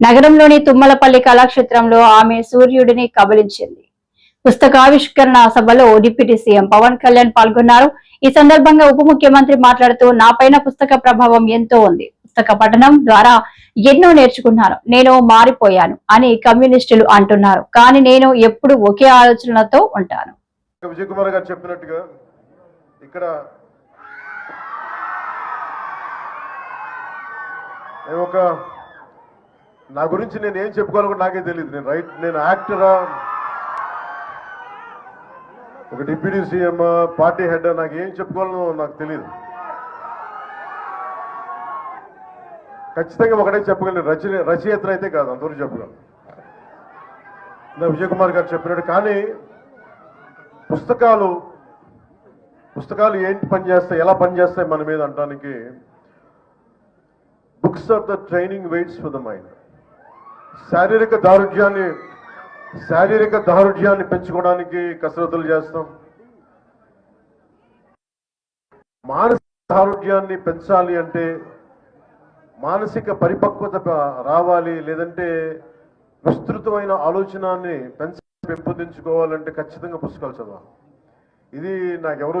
నగరంలోని తుమ్మలపల్లి కళాక్షేత్రంలో ఆమె సూర్యుడిని కబలించింది. పుస్తకావిష్కరణ సభలో డిప్యూటీ సీఎం పవన్ కళ్యాణ్ పాల్గొన్నారు. ఈ సందర్భంగా ఉప ముఖ్యమంత్రి మాట్లాడుతూ నాపైన పుస్తక ప్రభావం ఎంతో ఉంది. పుస్తక పఠనం ద్వారా ఎన్నో నేర్చుకున్నాను. నేను మారిపోయాను అని కమ్యూనిస్టులు అంటున్నారు. కానీ నేను ఎప్పుడు ఒకే ఆలోచనలతో ఉంటాను. విజయ్ కుమార్ గారు చెప్పినట్టుగా ఇక్కడ ఒక నా గురించి నేను ఏం చెప్పుకోవాలో కూడా నాకే తెలియదు నేను రైట్ నేను యాక్టరా? ఒక డిప్యూటీ సీఎం పార్టీ హెడ్ నాకు ఏం చెప్పుకోవాలో నాకు తెలియదు ఖచ్చితంగా ఒకటే చెప్పగలను రచన రచయితలు అయితే కాదు అందరూ చెప్పగలను. నా విజయ్ కుమార్ గారు చెప్పినట్టు కానీ పుస్తకాలు పుస్తకాలు ఏంటి పనిచేస్తాయి ఎలా పనిచేస్తాయి మన మీద అంటానికి books of the training weights for the mind శారీరక దారుఢ్యాన్ని శారీరక దారుఢ్యాన్ని పెంచుకోవడానికి కసరత్తులు చేస్తాం. మానసిక దారుఢ్యాన్ని పెంచాలి అంటే మానసిక పరిపక్వత రావాలి లేదంటే విస్తృతమైన ఆలోచనాన్ని పెంచ పెంపొందించుకోవాలంటే ఖచ్చితంగా పుస్తకాలు చదవాలి. ఇది నాకెవరో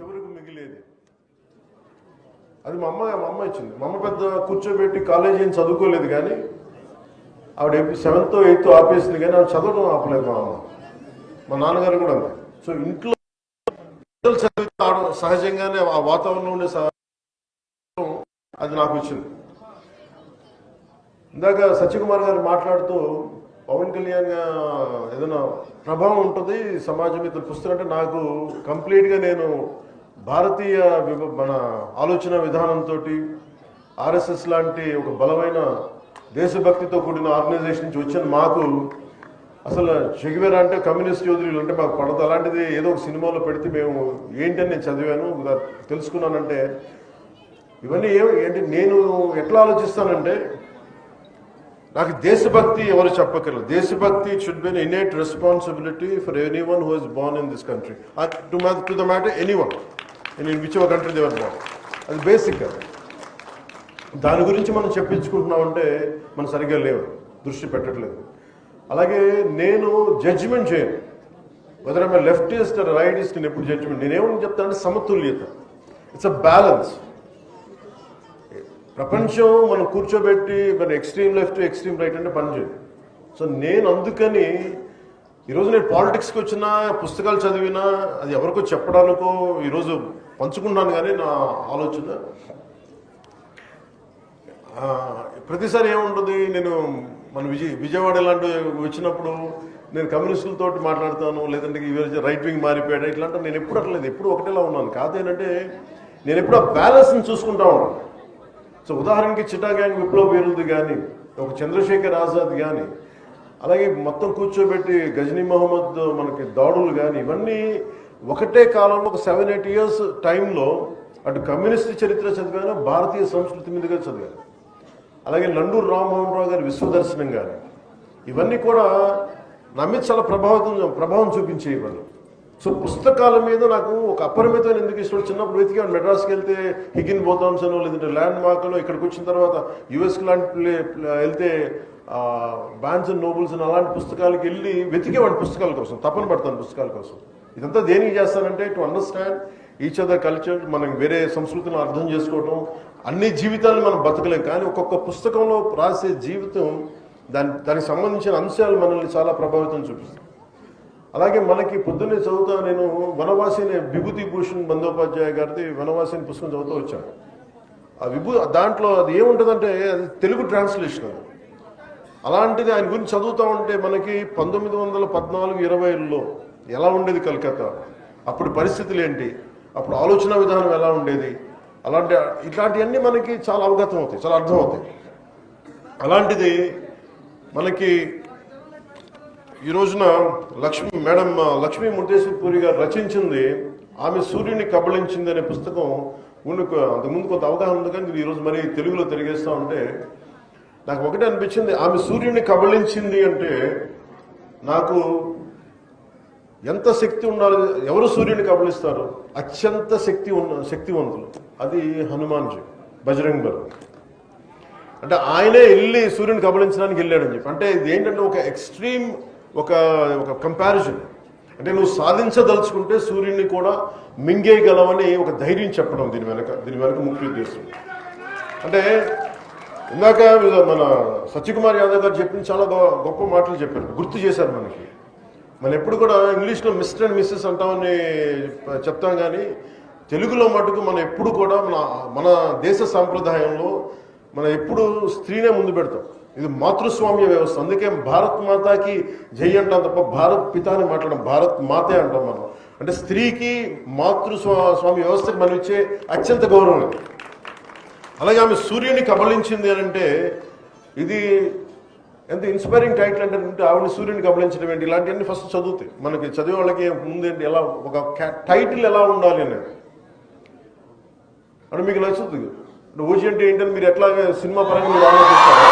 చివరికి మిగిలేది. అది మా అమ్మ మా అమ్మ ఇచ్చింది. మా అమ్మ పెద్ద కూర్చోబెట్టి కాలేజీ ఏం చదువుకోలేదు కానీ ఆవిడ సెవెంత్ ఎయిత్ ఆపేసింది కానీ ఆవిడ చదవడం ఆపలేదు మా అమ్మ. మా నాన్నగారు కూడా సో ఇంట్లో పిల్లలు చదివితే సహజంగానే ఆ వాతావరణంలో ఉండే అది నాకు ఇచ్చింది. ఇందాక సత్యకుమార్ గారు మాట్లాడుతూ పవన్ కళ్యాణ్ ఏదైనా ప్రభావం ఉంటుంది సమాజం ఇతను పుస్తకం అంటే నాకు కంప్లీట్గా నేను భారతీయ విభ- మన ఆలోచన విధానంతో ఆర్ఎస్ఎస్ లాంటి ఒక బలమైన దేశభక్తితో కూడిన ఆర్గనైజేషన్ నుంచి వచ్చిన మాకు అసలు చెగివేరా అంటే కమ్యూనిస్ట్ యోధులు అంటే మాకు పడదు. అలాంటిది ఏదో ఒక సినిమాలో పెడితే మేము ఏంటని నేను చదివాను తెలుసుకున్నానంటే ఇవన్నీ ఏమి ఏంటి నేను ఎట్లా ఆలోచిస్తానంటే నాకు దేశభక్తి ఎవరు చెప్పక్కర్లేదు. దేశభక్తి should be innate responsibility for anyone who is born in this country to to the matter anyone in which ఒక కంట్రీ దేవర్ అది బేసిక్ అది. దాని గురించి మనం చెప్పించుకుంటున్నామంటే మనం సరిగ్గా లేవు దృష్టి పెట్టట్లేదు. అలాగే నేను జడ్జిమెంట్ చేయను. వెదర్ ఐమ్ లెఫ్టిస్ట్ రైటిస్ట్ నేను ఎప్పుడు జడ్జిమెంట్ నేనేమని చెప్తానంటే సమతుల్యత. ఇట్స్ అ బ్యాలెన్స్ ప్రపంచం మనం కూర్చోబెట్టి మన ఎక్స్ట్రీమ్ లెఫ్ట్ ఎక్స్ట్రీమ్ రైట్ అంటే పనిచేయదు సో నేను అందుకని ఈరోజు నేను పాలిటిక్స్కి వచ్చినా పుస్తకాలు చదివినా అది ఎవరికో చెప్పడానికో ఈరోజు పంచుకున్నాను కానీ నా ఆలోచన ప్రతిసారి ఏముంటుంది నేను మన విజయ్ విజయవాడ ఇలాంటి వచ్చినప్పుడు నేను కమ్యూనిస్టులతో మాట్లాడతాను లేదంటే ఈరోజు రైట్ వింగ్ మారిపోయాడు ఇట్లాంటి నేను ఎప్పుడు అట్లేదు ఎప్పుడు ఒకటేలా ఉన్నాను. కాదు ఏంటంటే నేను ఎప్పుడు ఆ బ్యాలెన్స్ని చూసుకుంటా ఉన్నాను. సో ఉదాహరణకి చిటా గ్యాంగ్ విప్లవ వీరులది కానీ ఒక చంద్రశేఖర్ ఆజాద్ కానీ అలాగే మొత్తం కూర్చోబెట్టి గజనీ మహమ్మద్ మనకి దాడులు కానీ ఇవన్నీ ఒకటే కాలంలో ఒక సెవెన్ ఎయిట్ ఇయర్స్ టైంలో అటు కమ్యూనిస్ట్ చరిత్ర చదివాను భారతీయ సంస్కృతి మీదుగా చదివాను. అలాగే లండూరు రామ్మోహన్ రావు గారి విశ్వదర్శనం కానీ ఇవన్నీ కూడా నా మీద చాలా ప్రభావితం ప్రభావం చూపించే ఇవన్నీ సో పుస్తకాల మీద నాకు ఒక అపరిమితమైన ఎందుకు ఇష్టం? చిన్నప్పుడు వెతికాను. మెడ్రాస్కి వెళ్తే హిగిన్ బోతాంసను లేదంటే ల్యాండ్ మార్క్లో ఇక్కడికి వచ్చిన తర్వాత యుఎస్కి లాంటి ప్లే వెళ్తే బ్యాన్స్ అండ్ నోబుల్స్ అని అలాంటి పుస్తకాలకి వెళ్ళి వెతికేవాడి పుస్తకాల కోసం. తపన పడతాను పుస్తకాల కోసం. ఇదంతా దేనికి చేస్తానంటే to understand each other culture మనం వేరే సంస్కృతిని అర్థం చేసుకోవటం అన్ని జీవితాలను మనం బతకలేం. కానీ ఒక్కొక్క పుస్తకంలో రాసే జీవితం దాని దానికి సంబంధించిన అంశాలు మనల్ని చాలా ప్రభావితం చూపిస్తాయి అలాగే మనకి పొద్దున్నే చదువుతా నేను వనవాసిని విభూతి భూషణ్ బందోపాధ్యాయ గారిది వనవాసిని పుస్తకం చదువుతూ వచ్చాను. ఆ విభూ దాంట్లో అది ఏముంటుందంటే అది తెలుగు ట్రాన్స్లేషన్ అది. అలాంటిది ఆయన గురించి చదువుతూ ఉంటే మనకి పంతొమ్మిది వందల పద్నాలుగు ఇరవైలో ఎలా ఉండేది కలకత్తా? అప్పుడు పరిస్థితులు ఏంటి? అప్పుడు ఆలోచన విధానం ఎలా ఉండేది? అలాంటి ఇట్లాంటివన్నీ మనకి చాలా అవగతం అవుతాయి చాలా అర్థం అవుతాయి. అలాంటిది మనకి ఈ రోజున లక్ష్మి మేడం లక్ష్మీ ముట్టేశ్వరపూరి గారు రచించింది ఆమె సూర్యుని కబళించింది అనే పుస్తకం ముందు అంతకుముందు కొంత అవగాహన ఉంది కానీ ఈరోజు మరి తెలుగులో తిరిగేస్తా ఉంటే నాకు ఒకటే అనిపించింది ఆమె సూర్యుని కబళించింది అంటే నాకు ఎంత శక్తి ఉండాలి ఎవరు సూర్యుని కబలిస్తారు అత్యంత శక్తి ఉన్న శక్తివంతులు. అది హనుమాన్జీ బజరంగ్ బల్. అంటే ఆయనే వెళ్ళి సూర్యుని కబలించడానికి వెళ్ళాడని చెప్పి. అంటే ఇది ఏంటంటే ఒక ఎక్స్ట్రీమ్ ఒక ఒక కంపారిజన్ అంటే నువ్వు సాధించదలుచుకుంటే సూర్యుడిని కూడా మింగేయగలవని ఒక ధైర్యం చెప్పడం దీని వెనక దీని వెనక ముఖ్య ఉద్దేశం. అంటే ఇందాక మన సత్యకుమార్ యాదవ్ గారు చెప్పిన చాలా గొ- గొప్ప మాటలు చెప్పారు. గుర్తు చేశారు మనకి. మనం ఎప్పుడు కూడా ఇంగ్లీష్లో మిస్టర్ అండ్ మిస్సెస్ అంటామని చెప్తాం కానీ తెలుగులో మటుకు మనం ఎప్పుడు కూడా మన మన దేశ సాంప్రదాయంలో మనం ఎప్పుడు స్త్రీనే ముందు పెడతాం. ఇది మాతృస్వామ్య వ్యవస్థ. అందుకే భారత్ మాతాకి జై అంటాం తప్ప భారత్ పితాని మాట్లాడడం భారత్ మాతే అంటాం మనం. అంటే స్త్రీకి మాతృస్వా స్వామి వ్యవస్థకి మనం ఇచ్చే అత్యంత గౌరవం అలాగే ఆమె సూర్యుని కబలించింది అని అంటే ఇది ఎంత ఇన్స్పైరింగ్ టైటిల్ అంటే ఆవిడ సూర్యుని కబలించడం ఏంటి? ఇలాంటివన్నీ ఫస్ట్ చదువుతాయి మనకి చదివే వాళ్ళకి ముందేంటి ఎలా ఒక టైటిల్ ఎలా ఉండాలి అనేది. అంటే మీకు నచ్చుతుంది. అంటే ఓజీ అంటే ఏంటని మీరు ఎట్లా సినిమా పరంగా మీరు ఆలోచిస్తారు?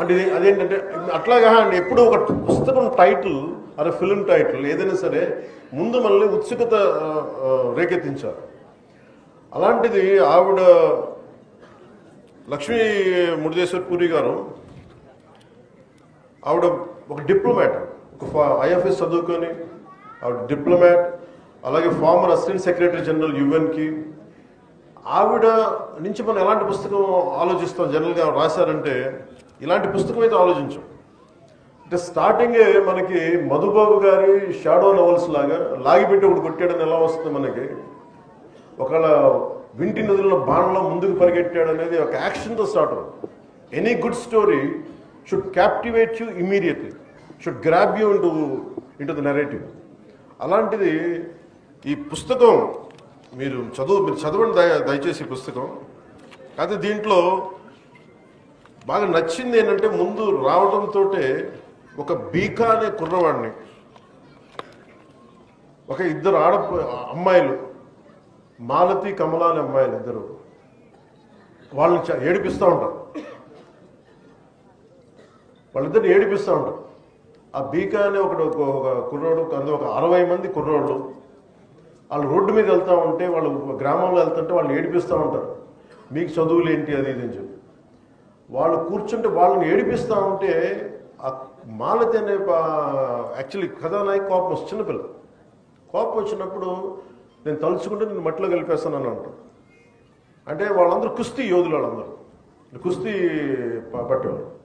అంటే ఇది అదేంటంటే అట్లాగా అండి ఎప్పుడు ఒక పుస్తకం టైటిల్ అదే ఫిల్మ్ టైటిల్ ఏదైనా సరే ముందు మనల్ని ఉత్సుకత రేకెత్తించారు అలాంటిది ఆవిడ లక్ష్మీ మురుదేశ్వర్ పూరి గారు ఆవిడ ఒక డిప్లొమాట్ ఒక ఐఎఫ్ఎస్ చదువుకొని ఆవిడ డిప్లొమాట్ అలాగే ఫార్మర్ అసిస్టెంట్ సెక్రటరీ జనరల్ యుఎన్కి ఆవిడ నుంచి మనం ఎలాంటి పుస్తకం ఆలోచిస్తాం? జనరల్గా రాశారంటే ఇలాంటి పుస్తకం అయితే ఆలోచించాం. అంటే స్టార్టింగే మనకి మధుబాబు గారి షాడో నవల్స్ లాగా లాగిపెట్టి ఒకటి కొట్టాడని ఎలా వస్తుంది మనకి? ఒకవేళ వింటి నదుల్లో బాణంలో ముందుకు పరిగెట్టాడు అనేది ఒక యాక్షన్తో స్టార్ట్ అవుతుంది any good story should captivate you immediately should grab you into into the narrative అలాంటిది ఈ పుస్తకం మీరు చదువు మీరు చదవండి దయ దయచేసి పుస్తకం. అయితే దీంట్లో బాగా నచ్చింది ఏంటంటే ముందు రావడంతో ఒక బీకా అనే కుర్రవాడిని. ఒక ఇద్దరు ఆడ అమ్మాయిలు మాలతి కమల అనే అమ్మాయిలు ఇద్దరు. వాళ్ళని ఏడిపిస్తూ ఉంటారు. వాళ్ళిద్దరిని ఏడిపిస్తూ ఉంటారు. ఆ బీకా అనే ఒకడు ఒక ఒక కుర్రోడు అందులో ఒక అరవై మంది కుర్రోళ్ళు వాళ్ళు రోడ్డు మీద వెళ్తూ ఉంటే వాళ్ళు గ్రామంలో వెళ్తుంటే వాళ్ళు ఏడిపిస్తూ ఉంటారు. మీకు చదువులు ఏంటి? అది ఇది అని చెప్పి. వాళ్ళు కూర్చుంటే వాళ్ళని ఏడిపిస్తూ ఉంటే ఆ మాలతి అనే యాక్చువల్లీ కథానాయకు కోపం వస్తుంది చిన్నపిల్ల. కోపం వచ్చినప్పుడు నేను తలుచుకుంటే నేను మట్టిలో కలిపేస్తానని అంటాడు. అంటే వాళ్ళందరూ కుస్తీ యోధులు వాళ్ళందరూ. కుస్తీ పట్టేవాళ్ళు.